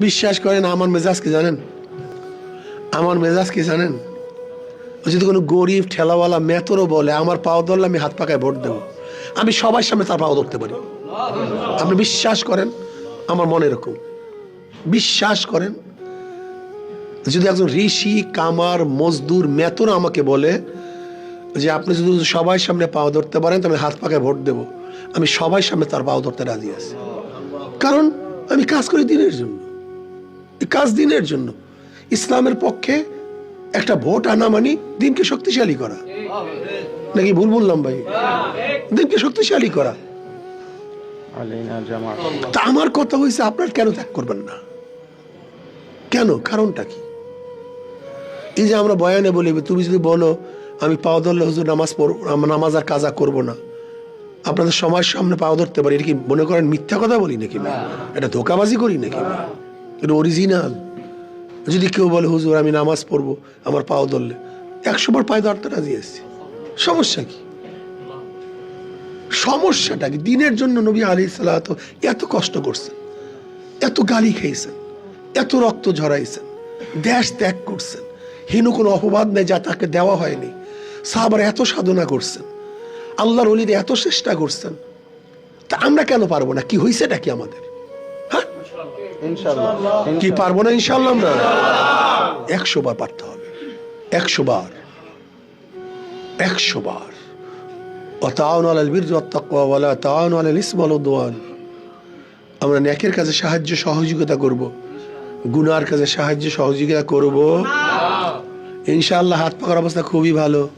বিশ্বাস করেন, আমার মেজাজ কি জানেন? আমার মেজাজ কি জানেন? যদি কোনো গরিব ঠেলাওয়ালা মেতরও বলে, আমার পাও ধরলে আমি হাত পাকায় ভোট দেবো। আমি সবার সামনে তার পাও ধরতে পারি। আপনি বিশ্বাস করেন? আমার মনে এরকম। বিশ্বাস করেন? যদি একজন ঋষি, কামার, মজদুর মেতর আমাকে বলে যে, আপনি যদি সবাই সামনে পাও ধরতে পারেন, তাহলে হাত পাকায় ভোট দেবো। আমি সবাই সামনে তার পাও ধরতে রাজি আছি। কারণ আমি কাজ করি দিনের জন্য। কাজ দিনের জন্য। ইসলামের পক্ষে একটা ভোট আনা মানে দিনকে শক্তিশালী করা। নাকি ভুল বললাম ভাই? দিনকে শক্তিশালী করা। তা আমার কথা হয়েছে আপনার কেন ত্যাগ করবেন না? কেন? কারণটা কি? এই যে আমরা বয়ানে বলি তুমি যদি বলো আমি পাও ধরলে হুজুর নামাজ নামাজ আর কাজা করব না। আপনাদের সমাজ সামনে পাও ধরতে পারি এটা কি মনে করেন মিথ্যা কথা বলি নাকি না? এটা ধোকাবাজি করি নাকি না? এটা অরিজিনাল যদি কেউ বলে, হুজুর, আমি নামাজ পড়ব আমার পাও ধরলে। একশো বার পায়ে ধরতে রাজি আসছি সমস্যা কি? সমস্যাটা কি? দিনের জন্য নবী আলী সালাত এত কষ্ট করছেন, এত গালি খেয়েছেন এত রক্ত ঝরাইছেন, দেশ ত্যাগ করছেন। হীন কোনো অপবাদ নেই যা তাকে দেওয়া হয়নি। সাহাবার এত সাধনা করছেন, আল্লাহর অলির এত চেষ্টা করছেন। তা আমরা কেন পারব না? কি হয়েছেটা কি আমাদের? কি পারব না ইনশাল্লাহ আমরা? একশো বার পারতে হবে। একশো বার। একশো বার। অতাউন আলাল বীর তাকওয়া ওয়ালা তাউন আলাল ইসম ওয়াল উদওয়ান। আমরা ন্যাকের কাজে সাহায্য সহযোগিতা করব। গুনার কাজে সাহায্য সহযোগিতা করব। ইনশাআল্লাহ। হাত পাকার অবস্থা খুবই ভালো।